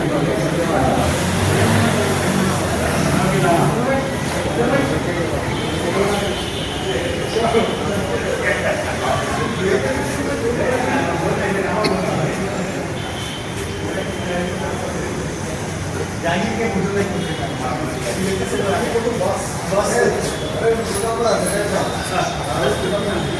Nossa, nossa, nossa, nossa, nossa, nossa, nossa,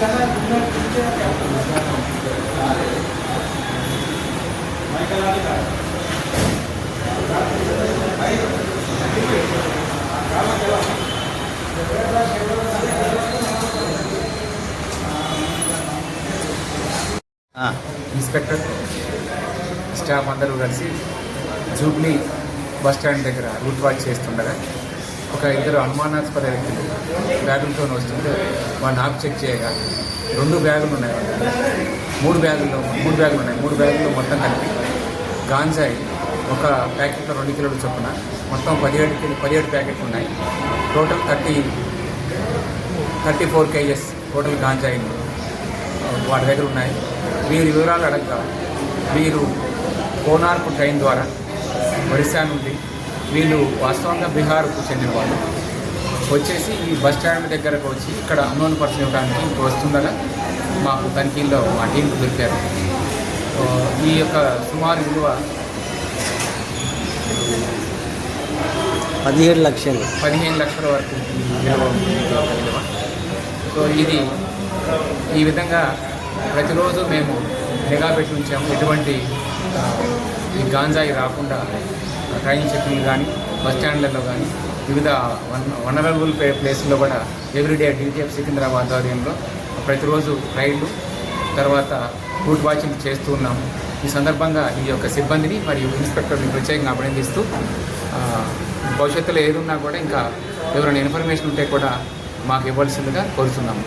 Jangan benar-benar inspector staff అందరూ కలిసి Jubilee bus stand దగ్గర route watch చేస్తుండగా ఒక ఇద్దరు అనుమానాస్పద వ్యక్తులు బ్యాగులతో వస్తుంటే వాళ్ళని ఆపు చెక్ చేయగా రెండు బ్యాగులు ఉన్నాయి. మూడు బ్యాగుల్లో మూడు బ్యాగులు ఉన్నాయి. మూడు బ్యాగుల్లో మొత్తం కలిపి గాంజాయి ఒక ప్యాకెట్లో రెండు కిలోలు చొప్పున. మొత్తం పదిహేడు కిలో పదిహేడు ప్యాకెట్లు ఉన్నాయి. Total thirty thirty four KGs total గాంజాయి వాటి దగ్గర ఉన్నాయి. వీరి వివరాలు అడగగా వీరు కోనార్కు ట్రైన్ ద్వారా ఒరిస్సా నుండి వీళ్ళు వాస్తవంగా బీహార్కు చెందిన వాళ్ళు. వచ్చేసి ఈ బస్ స్టాండ్ దగ్గరకు వచ్చి ఇక్కడ అన్నోన్ పర్సన్ ఇవ్వడానికి ఇప్పుడు వస్తుండగా మాకు తనిఖీల్లో మా టీంకు దొరికారు. ఈ యొక్క సుమారు విలువ పదిహేడు లక్షలు. పదిహేను లక్షల వరకు విలువ సో ఇది ఈ విధంగా ప్రతిరోజు మేము నిఘా పెట్టి ఉంచాము. ఎటువంటి ఈ గాంజాయి రాకుండా ట్రైన్ చెక్కింగ్ కానీ బస్ స్టాండ్లలో కానీ వివిధ వన్ వనరబుల్ ప్లే ప్లేస్లో కూడా ఎవ్రీడే డిటిఎఫ్ సికింద్రాబాద్ ఆధ్వర్యంలో ప్రతిరోజు రైళ్ళు తర్వాత రూట్ వాచింగ్ చేస్తూ ఉన్నాము. ఈ సందర్భంగా ఈ యొక్క సిబ్బందిని మరియు ఇన్స్పెక్టర్ని ప్రత్యేకంగా అభినందిస్తూ భవిష్యత్తులో ఏదున్నా కూడా ఇంకా ఎవరైనా ఇన్ఫర్మేషన్ ఉంటే కూడా మాకు ఇవ్వాల్సిందిగా కోరుతున్నాము.